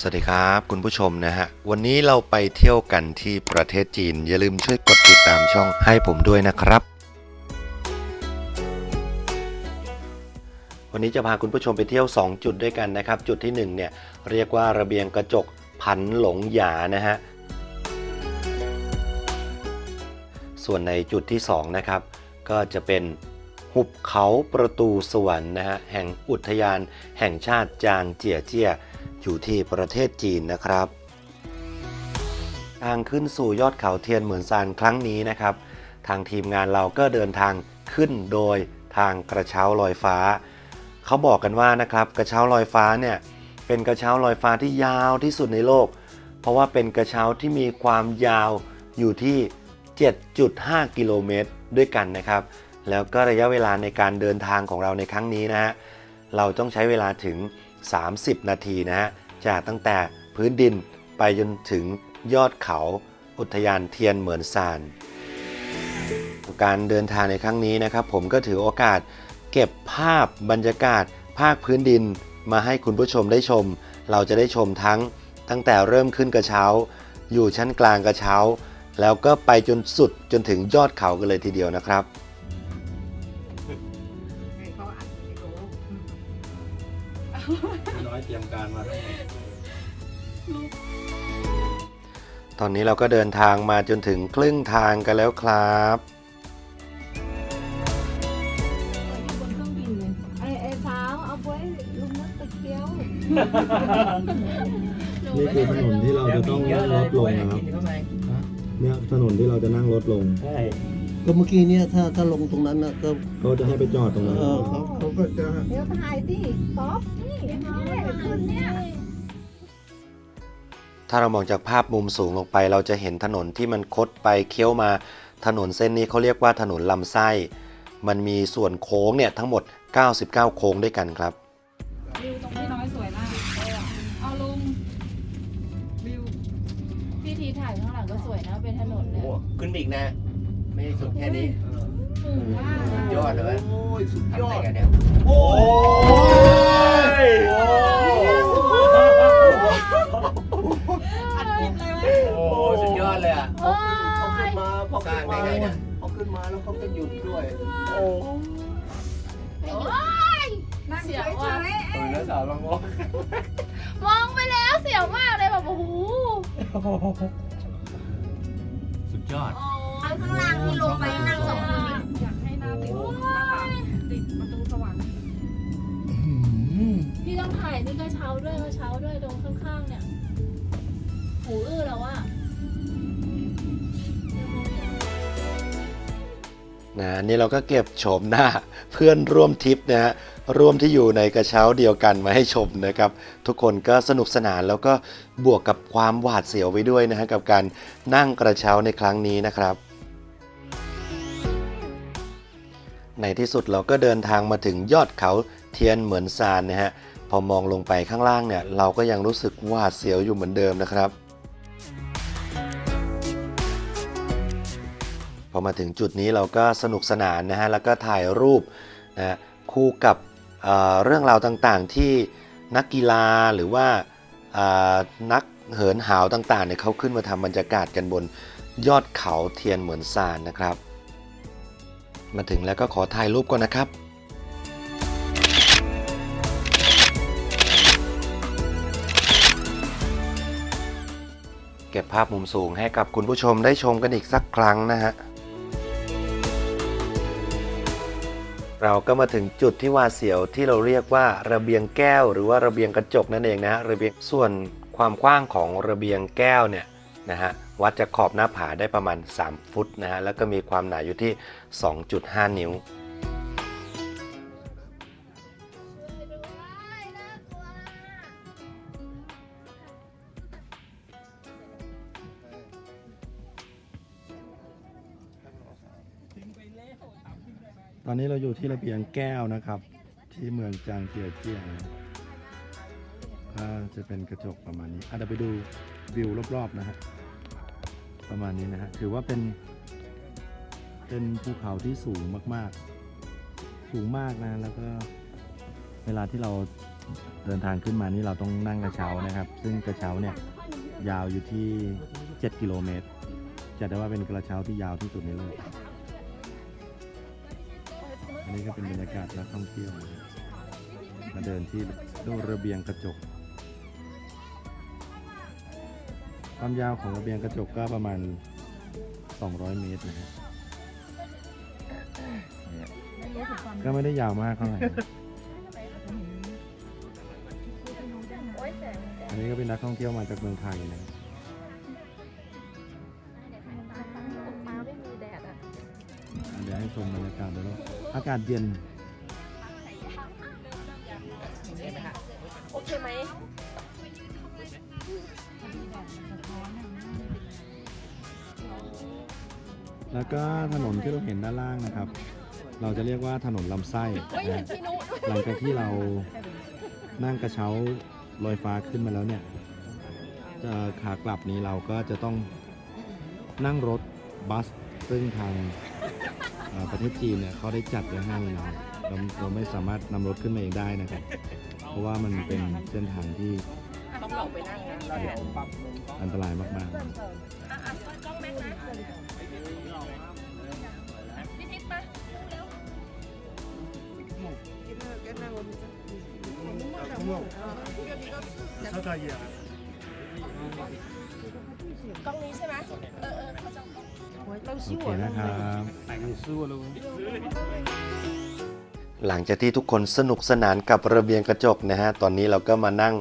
สวัสดีครับคุณผู้ชมนะฮะ วันนี้เราไปเที่ยวกันที่ประเทศจีน อย่าลืมช่วยกดติดตามช่องให้ผมด้วยนะครับ วันนี้จะพาคุณผู้ชมไปเที่ยว 2 จุดด้วยกันนะครับ จุดที่ 1 เนี่ย เรียกว่าระเบียงกระจกพันหลงหยานะฮะ ส่วนในจุดที่ 2 นะครับ ก็จะเป็นหุบเขาประตูสวรรค์นะฮะแห่งอุทยานแห่งชาติจางเจียเจีย อยู่ที่ประเทศจีนนะครับทางขึ้นสู่ยอดเขาเทียนเหมือนซานครั้งนี้นะครับ ทางทีมงานเราก็เดินทางขึ้นโดยทางกระเช้าลอยฟ้า เขาบอกกันว่านะครับกระเช้าลอยฟ้าเนี่ยเป็นกระเช้าลอยฟ้าที่ยาวที่สุดในโลก เพราะว่าเป็นกระเช้าที่มีความยาวอยู่ที่ 7.5 กิโลเมตรด้วยกันนะครับ แล้วก็ระยะเวลาในการเดินทางของเราในครั้งนี้นะฮะเราต้องใช้เวลาถึง 30 นาทีนะฮะจากตั้งแต่พื้นดินไปจนถึงยอดเขาอุทยานเทียนเหมือนซาน การเดินทางในครั้งนี้นะครับ ผมก็ถือโอกาสเก็บภาพบรรยากาศ ภาคพื้นดินมาให้คุณผู้ชมได้ชม เราจะได้ชมทั้งตั้งแต่เริ่มขึ้นกระเช้า อยู่ชั้นกลางกระเช้า แล้วก็ไปจนสุดจนถึงยอดเขากันเลยทีเดียวนะครับ น้อยเตรียมการมาทั้งหมดตอนนี้เราก็เดินทางมาจนถึงครึ่งทางกันแล้วครับ บนเครื่องบินเลยไอ้ไอ้สาวเอาไว้ลุงนักตะเกียวนี่คือถนนที่เราจะต้องนั่งรถลงนะครับเนี่ยถนนที่เราจะนั่งรถลง ใช่ก็เมื่อกี้เนี่ยถ้าถ้าลงตรงนั้นนะก็เขาจะให้ไปจอดตรงนั้นเออเขาเขาก็จะเดี๋ยวถ่ายสิป๊อปนี่นี่ขึ้นเนี่ย ถ้าเรามองจากภาพมุมสูงลงไป เราจะเห็นถนนที่มันคดไปเคี้ยวมา ถนนเส้นนี้เขาเรียกว่าถนนลำไส้ มันมีส่วนโค้งเนี่ยทั้งหมด 99 โค้งด้วยกันครับวิวตรงพี่น้อยสวยมาก เอาลุงวิวพี่ทีถ่ายข้างหลังก็สวยนะ เป็นถนนเลยโอ้ขึ้นไปอีกนะ ไม่ได้สุดแค่นี้สูงมากสุดยอดเลยโอ้ยสุดยทำออะไรดกันเนี่ย โอ้ย คลิปเลยไหมโอ้สุดยอดเลยอะ โอ้เขาขึ้ยนมาพอสร้างได้ไงเนี่ยเขาขึ้นมาแล้วเขาก็หยุดด้วย โอ้นั่งเฉยตัวนักสาวลองมองมองไปแล้วเสียวมากเลยแบบโอ้โหสุดยอด ข้างล่างที่ลงไปนั่งสองคนอยากให้หน้าติดหน้าผาติดประตูสวรรค์พี่ต้องถ่ายนี่กระเช้าด้วยกระเช้าด้วยตรงข้างๆเนี่ย หูอื้อ นะนี่เราก็เก็บโฉมหน้าเพื่อนร่วมทริปนะฮะร่วมที่อยู่ในกระเช้าเดียวกันมาให้ชมนะครับ ทุกคนก็สนุกสนานแล้วก็บวกกับความหวาดเสียวไว้ด้วยนะฮะกับการนั่งกระเช้าในครั้งนี้นะครับในที่สุดเราก็เดินทางมาถึงยอดเขาเทียนเหมือนซานนะฮะพอมองลงไปข้างล่างเนี่ยเราก็ยังรู้สึกหวาดเสียวอยู่เหมือนเดิมนะครับ พอมาถึงจุดนี้เราก็สนุกสนานนะฮะแล้วก็ถ่ายรูปนะคู่กับเเรื่องราวต่างๆที่นักกีฬาหรือว่านักเหินหาวต่างๆเนี่ยเขาขึ้นมาทำบรรยากาศกันบนยอดเขาเทียนเหมือนซานนะครับ มาถึงแล้วก็ขอถ่ายรูปก่อนนะครับเก็บภาพมุมสูงให้กับคุณผู้ชมได้ชมกันอีกสักครั้งนะฮะ เราก็มาถึงจุดที่วาเสียวที่เราเรียกว่าระเบียงแก้ว หรือว่าระเบียงกระจกนั่นเองนะฮะระเบียงส่วนความกว้างของระเบียงแก้วเนี่ยนะฮะวัดจากขอบหน้าผาได้ประมาณ 3 ฟุตนะฮะแล้วก็มีความหนาอยู่ที่ 2.5 นิ้ว อนนี้เราอยู่ที่ระเบียงแก้วนะครับ ที่เมืองจางเจียเจียนะก็จะเป็นกระจกประมาณนี้อาจจะเดี๋ยวไปดูวิวรอบๆนะฮะประมาณนี้นะฮะถือว่าเป็น เป็นภูเขาที่สูงมากๆ สูงมากนะ แล้วก็เวลาที่เราเดินทางขึ้นมานี่เราต้องนั่งกระเช้านะครับ ซึ่งกระเช้าเนี่ยยาวอยู่ที่ 7 กิโลเมตรจะได้ว่าเป็นกระเช้าที่ยาวที่สุดในโลก นี้ก็เป็นบรรยากาศนักท่องเที่ยว มาเดินที่ดูระเบียงกระจก ความยาวของระเบียงกระจกก็ประมาณ 200 เมตรนะครับก็ไม่ได้ยาวมากเท่าไหร่นะอันนี้ก็เป็นนักท่องเที่ยวมาจากเมืองไทยนะ ชมบรรยากาศโดยรอบอากาศเย็น โอเคไหมแล้วก็ถนนที่เราเห็นด้านล่างนะครับ เราจะเรียกว่าถนนลำไส้นะฮะหลังจากที่เรานั่งกระเช้าลอยฟ้าขึ้นมาแล้วเนี่ยจะขากลับนี้เราก็จะต้องนั่งรถบัสซึ่งทางเอ่อ ประเทศจีนเนี่ยเขาได้จัดไว้ให้เราเราเราไม่สามารถนำรถขึ้นมาเองได้นะครับ เพราะว่ามันเป็นเส้นทางที่ต้องหลอกไปนั่งนะอันตรายมากอะอะกล้องแม็กนะพี่ทิศมาเร็ว กล้องนี้ใช่ไหมเออเออเขาจะเราโอชิวเคนะครับ หลังจากที่ทุกคนสนุกสนานกับระเบียงกระจกนะฮะ ตอนนี้เราก็มานั่ง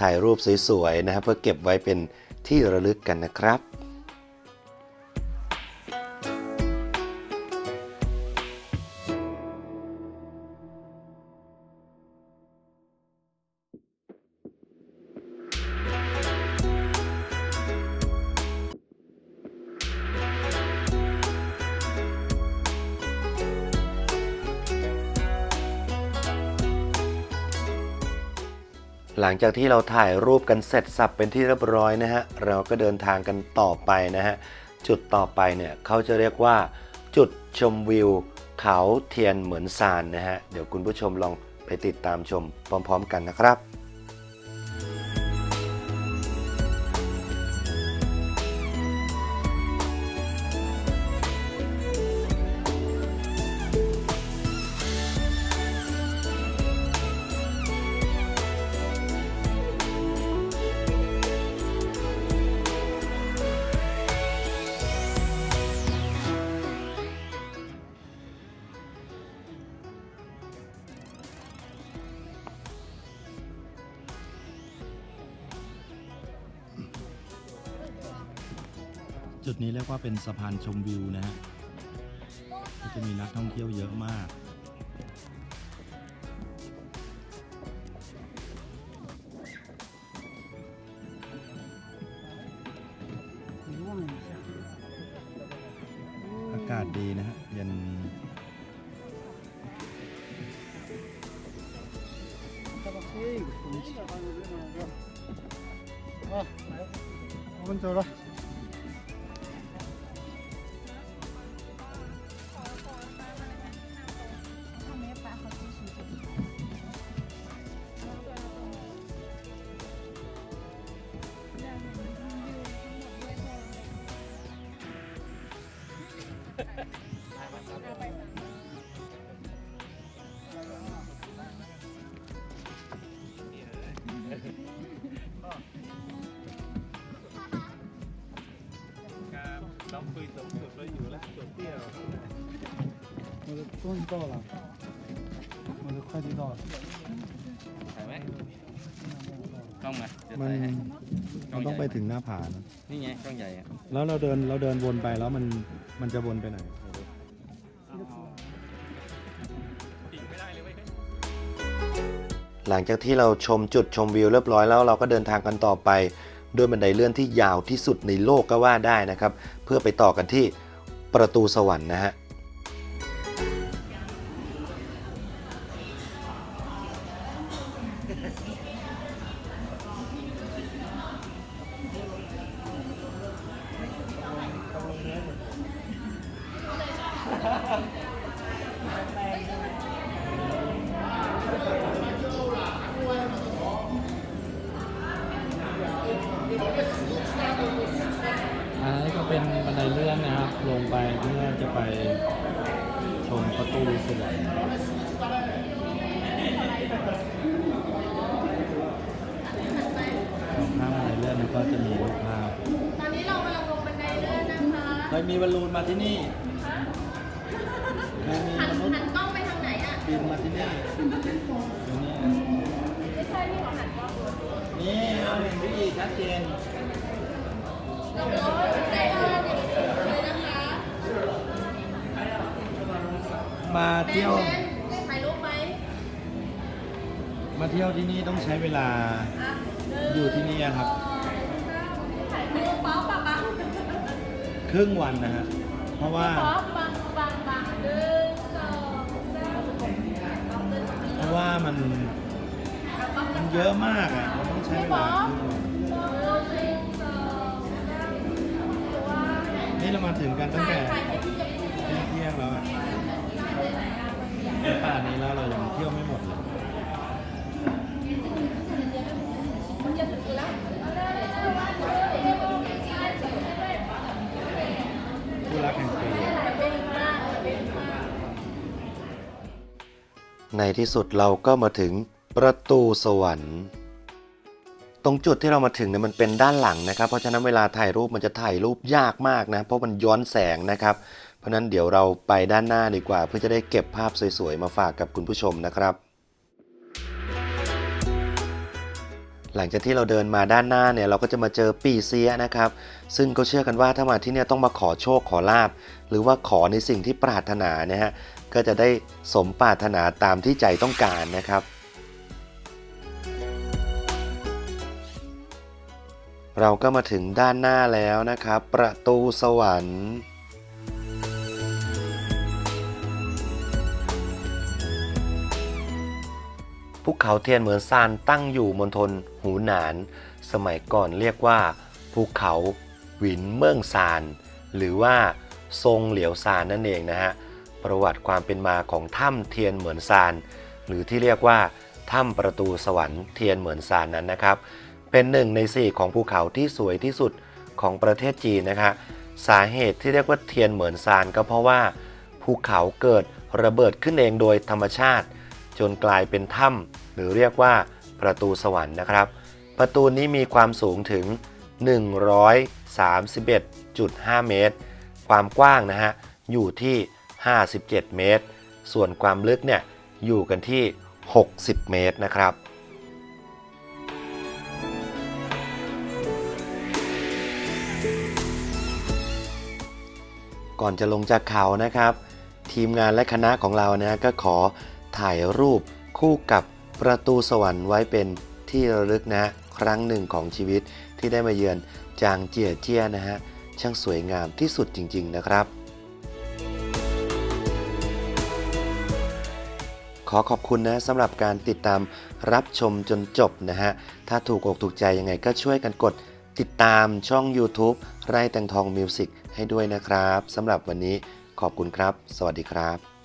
ถ่ายรูปสวยๆนะฮะเพื่อเก็บไว้เป็นที่ระลึกกันนะครับ หลังจากที่เราถ่ายรูปกันเสร็จสับเป็นที่เรียบร้อยนะฮะเราก็เดินทางกันต่อไปนะฮะจุดต่อไปเนี่ยเขาจะเรียกว่า จุดชมวิว เขาเทียนเหมือนซานนะฮะเดี๋ยวคุณผู้ชมลองไปติดตามชมพร้อม ๆ กันนะครับ จุดนี้เรียกว่าเป็นสะพานชมวิวนะฮะจะมีนักท่องเที่ยวเยอะมากอากาศดีนะฮะเย็นอะมันจบแล้ว 终于到了，我的快递到了。 ถ่ายไหมกล้องมาเดี๋ยว มัน ถ่ายให้ มันต้องไปถึงหน้าผานะ นี่ไงกล้องใหญ่อะ แล้วเราเดินเราเดินวนไปแล้วมันมันจะวนไปไหน หลังจากที่เราชมจุดชมวิวเรียบร้อยแล้วเราก็เดินทางกันต่อไป ด้วยบันไดเลื่อนที่ยาวที่สุดในโลกก็ว่าได้นะครับ เพื่อไปต่อกันที่ประตูสวรรค์นะฮะ เป็นบันไดเลื่อนนะครับ ลงไปเพื่อจะไปชมประตูสวรรค์สองข้างบันไดเลื่อนแล้วก็จะมีรูปภาพตอนนี้เรากำลังลงบันไดเลื่อนนะคะเคยมีบอลลูนมาที่นี่เคยมีหันมนุษย์หันกล้องไปทางไหนอะบินมาที่นี่อยู่นี่ไม่ใช่ที่หั นกล้องนี่เราเห็นวิธีชัดเจนเราลงบันไดเลื่อนอย่างสูงเลยนะคะมาเที่ยวเล่นถ่ายรูปไหมมาเที่ยวที่นี่ต้องใช้เวลาอะอยู่ที่นี่ครับ ถ่ายรูปป๊อปปะปังครึ่งวันนะฮะเพราะว่าป๊อปปังปังปังหนึ่งสองสามเพราะว่ามันมัน เยอะมากอะมันต้องใช้เวลานี่เรามาถึงกันตั้งแต่เที่ยงแล้วอะในป่านนี้แล้วเรายังเที่ยวไม่หมดเลยผู้รักแห่งปีในที่สุดเราก็มาถึง ประตูสวรรค์ ตรงจุดที่เรามาถึงเนี่ยมันเป็นด้านหลังนะครับ เพราะฉะนั้นเวลาถ่ายรูปมันจะถ่ายรูปยากมากนะ เพราะมันย้อนแสงนะครับ เพราะฉะนั้นเดี๋ยวเราไปด้านหน้าดีกว่า เพื่อจะได้เก็บภาพสวยๆ มาฝากกับคุณผู้ชมนะครับ หลังจากที่เราเดินมาด้านหน้าเนี่ยเราก็จะมาเจอปีเสียนะครับ ซึ่งก็เชื่อกันว่าถ้ามาที่เนี่ยต้องมาขอโชคขอลาบ หรือว่าขอในสิ่งที่ปรารถนานะฮะก็จะได้สมปรารถนาตามที่ใจต้องการนะครับ เราก็มาถึงด้านหน้าแล้วนะครับ ประตูสวรรค์ ภูเขาเทียนเหมือนซานตั้งอยู่มณฑลหูหนาน สมัยก่อนเรียกว่าภูเขาหวินเมืองซาน หรือว่าทรงเหลียวซานนั่นเองนะฮะ ประวัติความเป็นมาของถ้ำเทียนเหมือนซาน หรือที่เรียกว่าถ้ำประตูสวรรค์เทียนเหมือนซานนั้นนะครับ เป็นหนึ่งในสี่ของภูเขาที่สวยที่สุดของประเทศจีนนะคะ สาเหตุที่เรียกว่าเทียนเหมือนซานก็เพราะว่า ภูเขาเกิดระเบิดขึ้นเองโดยธรรมชาติ จนกลายเป็นถ้ำหรือเรียกว่าประตูสวรรค์นะครับ ประตูนี้มีความสูงถึง 131.5 เมตร ความกว้างนะฮะอยู่ที่ 57 เมตร ส่วนความลึกเนี่ยอยู่กันที่ 60 เมตรนะครับ ก่อนจะลงจากเขานะครับ ทีมงานและคณะของเรานะก็ขอถ่ายรูปคู่กับประตูสวรรค์ไว้เป็นที่ระลึกนะครั้งหนึ่งของชีวิตที่ได้มาเยือนจางเจียเจียนะฮะช่างสวยงามที่สุดจริง ๆ นะครับ ขอขอบคุณนะสำหรับการติดตามรับชมจนจบนะฮะถ้าถูกอกถูกใจยังไงก็ช่วยกันกด ติดตามช่อง YouTube ไร่แตงทองมิวสิกให้ด้วยนะครับสำหรับวันนี้ขอบคุณครับ สวัสดีครับ